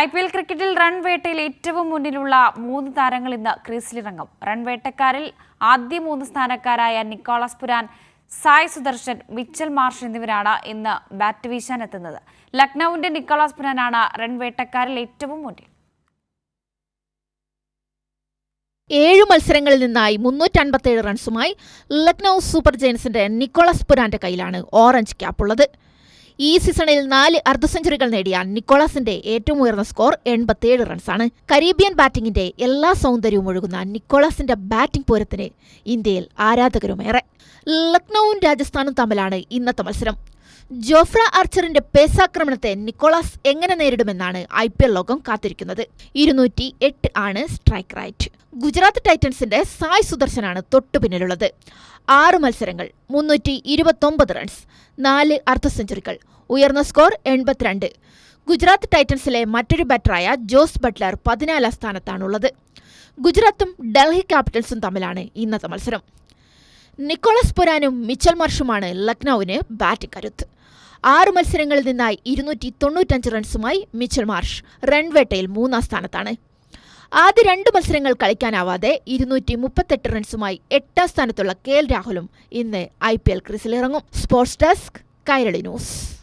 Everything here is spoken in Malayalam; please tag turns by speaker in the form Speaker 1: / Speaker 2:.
Speaker 1: ഐ പി എൽ ക്രിക്കറ്റിൽ റൺവേട്ടയിൽ ഏറ്റവും മുന്നിലുള്ള മൂന്ന് താരങ്ങൾ ഇന്ന് ക്രീസിലിറങ്ങും. റൺവേട്ടക്കാരിൽ ആദ്യ മൂന്ന് സ്ഥാനക്കാരായ Nicholas Pooran Sai Sudharsan Mitchell Marsh എന്നിവരാണ് ഇന്ന് ബാറ്റ് വീശാൻ എത്തുന്നത് ലക്നൌവിന്റെ നിക്കോളാസ് പുരാനാണ് റൺവേട്ടക്കാരിൽ ഏറ്റവും മുന്നിൽ.
Speaker 2: ഏഴു മത്സരങ്ങളിൽ നിന്നായി മുന്നൂറ്റൻപത്തേഴ് റൺസുമായി ലക്നൌ സൂപ്പർ ജയൻസിന്റെ നിക്കോളസ് പുരാന്റെ കയ്യിലാണ് ഓറഞ്ച് ക്യാപ്പുള്ളത്. ഈ സീസണിൽ നാല് അർദ്ധ സെഞ്ചുറികൾ നേടിയ നിക്കോളാസിന്റെ ഏറ്റവും ഉയർന്ന സ്കോർ എൺപത്തിയേഴ് റൺസാണ്. കരീബിയൻ ബാറ്റിംഗിന്റെ എല്ലാ സൗന്ദര്യവും ഒഴുകുന്ന നിക്കോളാസിന്റെ ബാറ്റിംഗ് പൂരത്തിന് ഇന്ത്യയിൽ ആരാധകരുമേറെ. ലക്നൌവും രാജസ്ഥാനും തമ്മിലാണ് ഇന്നത്തെ മത്സരം. ജോഫ്ര ആർച്ചറിന്റെ പേസാക്രമണത്തെ നിക്കോളാസ് എങ്ങനെ നേരിടുമെന്നാണ് ഐ പി എൽ ലോകം കാത്തിരിക്കുന്നത്. ഇരുന്നൂറ്റി എട്ട് ആണ് സ്ട്രൈക്ക് റൈറ്റ്. ഗുജറാത്ത് ടൈറ്റൻസിന്റെ സായ് സുദർശനാണ് തൊട്ടുപിന്നിലുള്ളത് ആറ് മത്സരങ്ങൾ മുന്നൂറ്റി ഇരുപത്തൊമ്പത് റൺസ് നാല് അർദ്ധ സെഞ്ചുറികൾ ഉയർന്ന സ്കോർ എൺപത്തിരണ്ട്. ഗുജറാത്ത് ടൈറ്റൻസിലെ മറ്റൊരു ബാറ്ററായ ജോസ് ബട്ട്ലർ പതിനാലാം സ്ഥാനത്താണുള്ളത്. ഗുജറാത്തും ഡൽഹി ക്യാപിറ്റൽസും തമ്മിലാണ് ഇന്നത്തെ മത്സരം. നിക്കോളസ് പുരാനും മിച്ചൽ മർഷുമാണ് ലക്നൌവിന് ബാറ്റിംഗ് കരുത്ത്. ആറ് മത്സരങ്ങളിൽ നിന്നായി ഇരുന്നൂറ്റി തൊണ്ണൂറ്റഞ്ച് റൺസുമായി മിച്ചൽ മാർഷ് റൺവേട്ടയിൽ മൂന്നാം സ്ഥാനത്താണ്. ആദ്യ രണ്ട് മത്സരങ്ങൾ കളിക്കാനാവാതെ ഇരുന്നൂറ്റി മുപ്പത്തെട്ട് റൺസുമായി എട്ടാം സ്ഥാനത്തുള്ള കെ എൽ രാഹുലും ഇന്ന് I P L ക്രിസിലിറങ്ങും. Sports desk Kairali news.